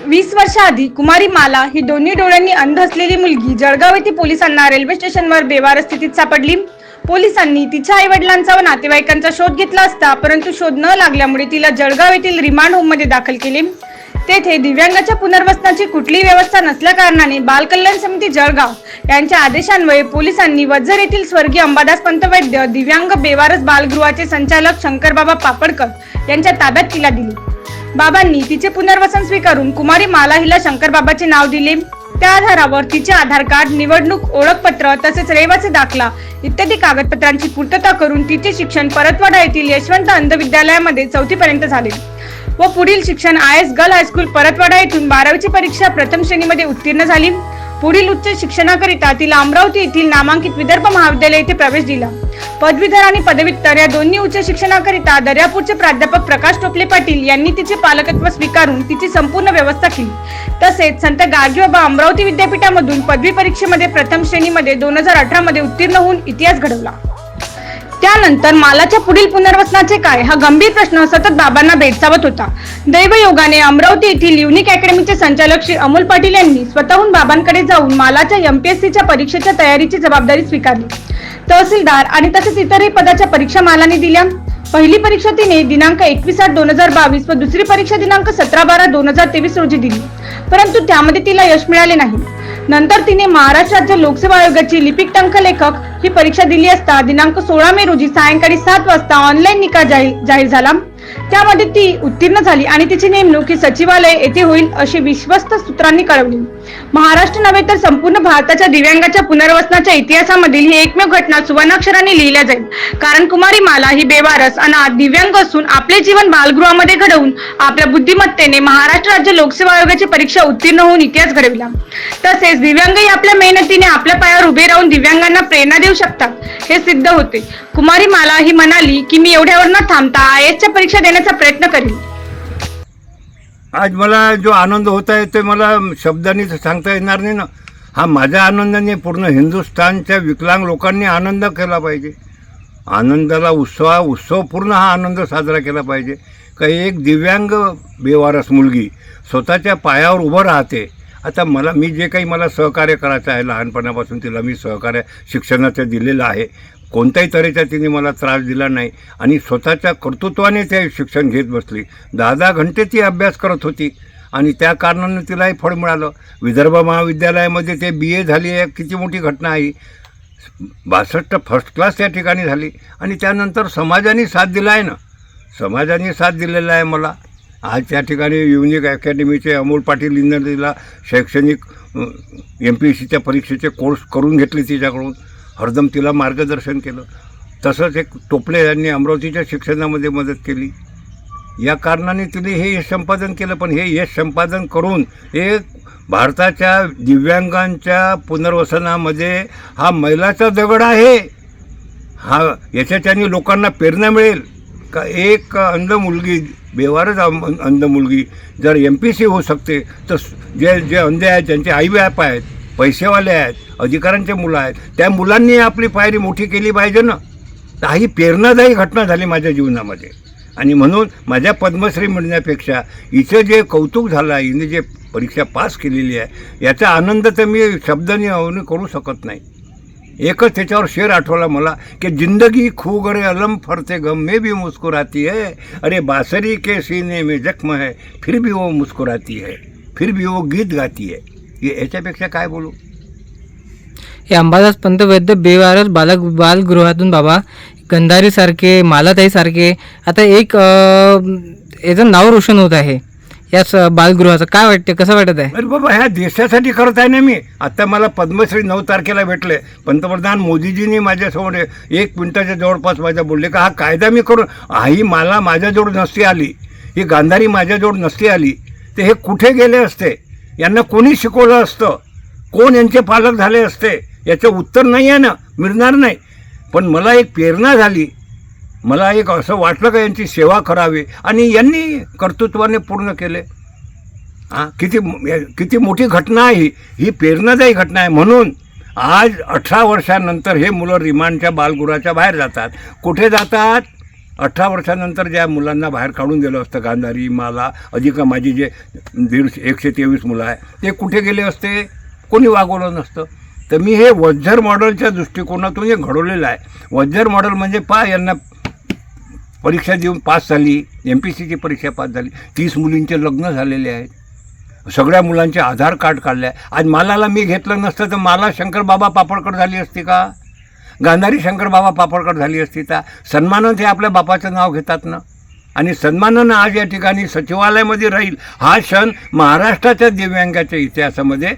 वीस वर्षाआधी कुमारी माला ही दोन्ही डोळ्यांनी अंध असलेली मुलगी जळगाव येथे पोलिसांना रेल्वे स्टेशनवर बेवार स्थितीत सापडली. पोलिसांनी तिच्या आईवडिलांचा व नातेवाईकांचा शोध घेतला असता परंतु शोध न लागल्यामुळे तिला जळगाव येथील रिमांड होममध्ये दाखल केले. तेथे दिव्यांगाच्या पुनर्वसनाची कुठलीही व्यवस्था नसल्या कारणाने बालकल्याण समिती जळगाव यांच्या आदेशान्वये पोलिसांनी वझर येथील स्वर्गीय अंबादास पंतवैद्य दिव्यांग बेवारस बालगृहाचे संचालक शंकरबाबा पापडकर यांच्या ताब्यात तिला दिली. बाबांनी तिचे पुनर्वसन स्वीकारून कुमारी माला हिला शंकरबाबाचे नाव दिले. त्या आधारावर तिचे आधार कार्ड निवडणूक ओळखपत्र तसेच रहिवासी दाखला इत्यादी कागदपत्रांची पूर्तता करून तिचे शिक्षण परतवाडा येथील यशवंत अंध विद्यालयामध्ये चौथी पर्यंत झाले. व पुढील शिक्षण I S girl high school Paratwada येथून बारावीची परीक्षा प्रथम श्रेणीमध्ये उत्तीर्ण झाली. पुढील उच्च शिक्षणाकरिता तिला अमरावती येथील नामांकित विदर्भ महाविद्यालय येथे प्रवेश दिला. पदवीधर आणि पदव्युत्तर या दोन्ही उच्च शिक्षणाकरिता दर्यापूरचे प्राध्यापक प्रकाश टोपले पाटील यांनी तिचे पालकत्व स्वीकारून तिची संपूर्ण व्यवस्था केली. तसेच संत गाडगेबाबा अमरावती विद्यापीठामधून पदवी परीक्षेमध्ये प्रथम श्रेणीमध्ये दोन हजार अठरा मध्ये उत्तीर्ण होऊन इतिहास घडवला. त्यानंतर मालाच्या पुढील पुनर्वसनाचे काय? हा गंभीर प्रश्न सतत बाबांना भेडसावत होता. दैवयोगाने अमरावती येथील युनिक अकॅडमीचे संचालक श्री अमोल पाटील यांनी स्वतःहून बाबांकडे जाऊन मालाच्या एमपीएससीच्या परीक्षेच्या तयारीची जबाबदारी स्वीकारली. तहसीलदार आणि तसेच इतरही पदाच्या परीक्षा मालाने दिल्या. पहिली परीक्षा तिने दिनांक एकवीस आठ दोन हजार बावीस व दुसरी परीक्षा दिनांक सतरा बारा दोन हजार तेवीस रोजी दिली. परंतु त्यामध्ये तिला यश मिळाले नाही. नंतर तिने महाराष्ट्र राज्य लोकसेवा आयोगाची लिपिक टंकलेखक ही परीक्षा दिली असता दिनांक सोळा मे रोजी सायंकाळी सात वाजता ऑनलाईन निकाल जाहीर जाहीर झाला. त्यामध्ये ती उत्तीर्ण झाली आणि तिची नेमणूक ही सचिवालय येथे होईल अशी विश्वस्त सूत्रांनी कळवली. महाराष्ट्र नव्हे तर संपूर्ण भारताच्या दिव्यांगाच्या पुनर्वसनाच्या इतिहासामधील ही एकमेव घटना सुवर्णाक्षराने लिहिल्या जाईल. कारण कुमारी माला ही बेवारस अनाथ दिव्यांग असून आपले जीवन बालगृहामध्ये घडवून आपल्या बुद्धिमत्तेने महाराष्ट्र राज्य लोकसेवा आयोगाची परीक्षा उत्तीर्ण होऊन इतिहास घडविला. तसेच दिव्यांगही आपल्या मेहनतीने आपल्या पायावर उभे राहून दिव्यांगांना प्रेरणा देऊ शकतात हे सिद्ध होते. कुमारी माला ही म्हणाली की मी एवढ्यावर न थांबता आय एसच्या परीक्षा करण्याचा प्रयत्न करीन. आज मला जो आनंद होत आहे ते मला शब्दांनी सांगता येणार नाही ना. हा माझ्या आनंदाने पूर्ण हिंदुस्थानच्या विकलांग लोकांनी आनंद केला पाहिजे. आनंदाला उत्सवा पूर्ण हा आनंद साजरा केला पाहिजे. का एक दिव्यांग बेवारस मुलगी स्वतःच्या पायावर उभं राहते. आता मला मी जे काही मला सहकार्य करायचं आहे लहानपणापासून तिला मी सहकार्य शिक्षणाचं दिलेलं आहे. कोणत्याही तऱ्हेचा तिने मला त्रास दिला नाही. आणि स्वतःच्या कर्तृत्वाने ते शिक्षण घेत बसली. दहा दहा घंटे ती अभ्यास करत होती. आणि त्या कारणानं तिलाही फळ मिळालं. विदर्भ महाविद्यालयामध्ये ते बी ए झाली आहे. किती मोठी घटना आहे. बासष्ट फर्स्ट क्लास त्या ठिकाणी झाली. आणि त्यानंतर समाजाने साथ दिला आहे ना. समाजाने साथ दिलेला आहे मला. आज त्या ठिकाणी युनिक अकॅडमीचे अमोल पाटील यांनी शैक्षणिक एम पी एस सीच्या परीक्षेचे कोर्स करून घेतले तिच्याकडून. हरदम तिला मार्गदर्शन केलं. तसंच एक टोपले यांनी अमरावतीच्या शिक्षणामध्ये मदत केली. या कारणाने तिने हे यश संपादन केलं पण हे यश संपादन करून एक भारताच्या दिव्यांगांच्या पुनर्वसनामध्ये हा मैलाचा दगड आहे. हा याच्याच्याने लोकांना प्रेरणा मिळेल. का एक अंध मुलगी बेवारच अंध मुलगी जर एम पी सी होऊ शकते तर जे जे अंधे आहेत ज्यांचे आई बाप आहेत पैसेवाले आहेत अधिकाऱ्यांचे मुलं आहेत. त्या मुलांनी आपली पायरी मोठी केली पाहिजे ना. तर ही प्रेरणादायी घटना झाली माझ्या जीवनामध्ये. आणि म्हणून माझ्या पद्मश्री मिळण्यापेक्षा इथं जे कौतुक झालं आहे हिने जे परीक्षा पास केलेली आहे याचा आनंद तर मी शब्दाने अवनी करू शकत नाही. एकच त्याच्यावर शेर आठवला मला की जिंदगी खूगरे अलम फरते गम में भी मुस्कुराती है. अरे बासरी के सीने में जख्म है फिर भी वो मुस्कुराती है फिर भी वो गीत गाती है. याच्यापेक्षा काय बोलू? हे अंबादास पंत वैद्य बेवारस बालक बालगृहातून बाबा. गंधारीसारखे मालाताईसारखे. आता एक याचं नाव रोशन होत आहे. या बालगृहाचं. काय वाटते कसं वाटत आहे? अरे बाबा ह्या देशासाठी करत आहे ना मी. आता मला पद्मश्री नऊ तारखेला भेटले. पंतप्रधान मोदीजींनी माझ्यासमोर एक मिनिटाच्या जवळपास माझ्या बोलले का हा कायदा मी करून ही मला माझ्याजवळ नसती आली. ही गांधारी माझ्याजवळ नसती आली. तर हे कुठे गेले असते? यांना कोणी शिकवलं असतं? कोण यांचे पालक झाले असते? याचं उत्तर नाही आहे ना मिळणार नाही. पण मला एक प्रेरणा झाली. मला एक असं वाटलं का यांची सेवा करावी? आणि यांनी कर्तृत्वाने पूर्ण केले. हां किती किती मोठी घटना आहे ही. ही प्रेरणादायी घटना आहे. म्हणून आज अठरा वर्षानंतर हे मुलं रिमांडच्या बालगुराच्या बाहेर जातात. कुठे जातात? अठरा वर्षानंतर ज्या मुलांना बाहेर काढून दिलं असतं गांधारी माला अधिक माझी जे दीडशे एकशे तेवीस मुलं आहे ते कुठे गेले असते? कोणी वागवलं नसतं. तर मी हे वज्जर मॉडेलच्या दृष्टिकोनातून हे घडवलेलं आहे. वज्जर मॉडेल म्हणजे पा यांना परीक्षा देऊन पास झाली एम पी सीची परीक्षा पास झाली. तीस मुलींचे लग्न झालेले आहेत. सगळ्या मुलांचे आधार कार्ड काढले आहे. आज मालाला मी घेतलं नसतं तर मला शंकरबाबा पापडकर झाली असती का? गांधारी शंकरबाबा पापडकर झाली असती तर सन्मानानं ते आपल्या बापाचं नाव घेतात ना? आणि सन्मानानं आज या ठिकाणी सचिवालयामध्ये राहील हा क्षण महाराष्ट्राच्या दिव्यांगाच्या इतिहासामध्ये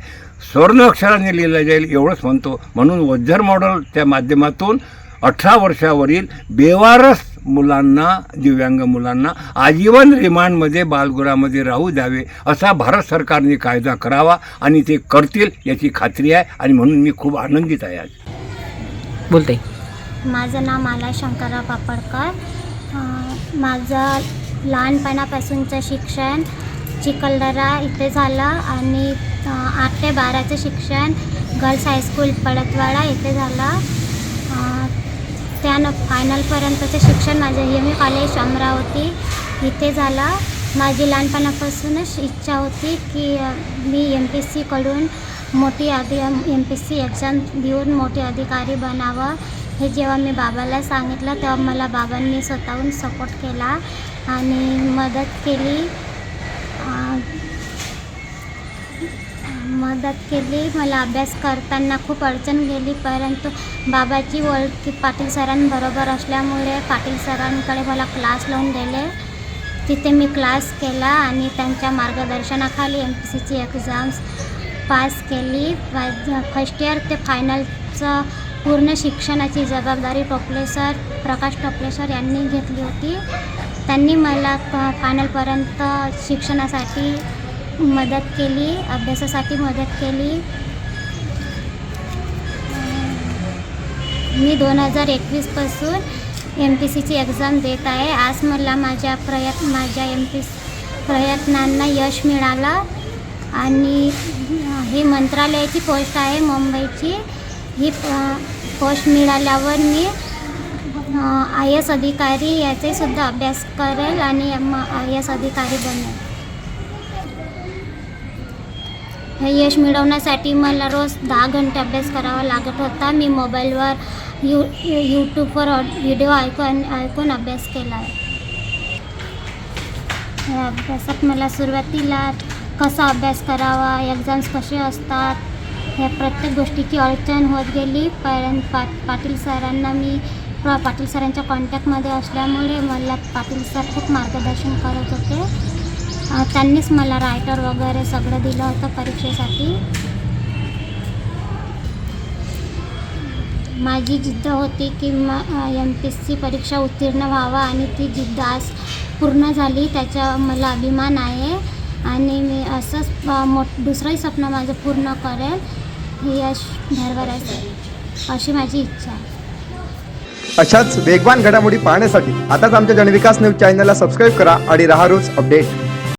स्वर्ण अक्षराने लिहिला जाईल एवढंच म्हणतो. म्हणून वज्जर मॉडेलच्या माध्यमातून अठरा वर्षावरील बेवारस मुलांना दिव्यांग मुलांना आजीवन रिमांडमध्ये बालगृहामध्ये राहू द्यावे असा भारत सरकारने कायदा करावा आणि ते करतील याची खात्री आहे. आणि म्हणून मी खूप आनंदित आहे आज. बोलते माझं नाव माला शंकरराव पापडकर. माझं लहानपणापासूनचं शिक्षण चिखलदरा इथे झालं आणि आठ ते बाराचं शिक्षण गर्ल्स हायस्कूल पडतवाडा इथे झालं. त्यानं फायनलपर्यंतचं शिक्षण माझं एम ए कॉलेज अमरावती इथे झालं. माझी लहानपणापासूनच इच्छा होती की मी एम पी सीकडून मोठी अधि M P S C exam देऊन मोठे अधिकारी बनावं. हे जेव्हा मी बाबाला सांगितलं तेव्हा मला बाबांनी स्वतःहून सपोर्ट केला आणि मदत केली. मदत केली. मला अभ्यास करताना खूप अडचण गेली परंतु बाबाची ओळखी पाटील सरांबरोबर असल्यामुळे पाटील सरांकडे मला क्लास लावून दिले. तिथे मी क्लास केला आणि त्यांच्या मार्गदर्शनाखाली एम पी सीची एक्झाम्स पास केली. फर्स्ट इयर ते फायनलचं पूर्ण शिक्षणाची जबाबदारी टोपले सर प्रकाश टोपले सर यांनी घेतली होती. त्यांनी मला फायनलपर्यंत शिक्षणासाठी मदत केली अभ्यासासाठी मदत केली. मी दोन हजार एकवीसपासून एम पी सीची एक्झाम देत आहे. आज मला माझ्या प्रयत्न माझ्या एम पी प्रयत्नांना यश मिळालं आणि ही मंत्रालयाची पोस्ट आहे मुंबईची. ही पोस्ट मिळाल्यावर मी आय एस अधिकारी याचे सुद्धा अभ्यास करेल आणि आय एस अधिकारी बनेल. हे यश मिळवण्यासाठी मला रोज दहा घंटे अभ्यास करावा लागत होता. मी मोबाईलवर यू यूट्यूबवर व्हिडिओ ऐकून ऐकून अभ्यास केला आहे. अभ्यासात मला सुरुवातीला कसा अभ्यास करावा एक्झाम्स कसे असतात ह्या प्रत्येक गोष्टीची अडचण होत गेली. पण पा पाटील सरांना मी प्र- पाटील सरांच्या कॉन्टॅक्टमध्ये असल्यामुळे मला पाटील सर खूप मार्गदर्शन करत होते. त्यांनीच मला रायटर वगैरे सगळं दिलं होतं परीक्षेसाठी. माझी जिद्द होती की म एम पी एस सी परीक्षा उत्तीर्ण व्हावा आणि ती जिद्द आज पूर्ण झाली त्याचा मला अभिमान आहे. आणि मी असंच मोठ दुसरंही स्वप्न माझं पूर्ण करेल हे यश भरभरायचं अशी माझी इच्छा आहे. अशाच वेगवान घडामोडी पाहण्यासाठी आताच आमच्या जनविकास न्यूज चॅनलला सबस्क्राईब करा आणि राहा रोज अपडेट.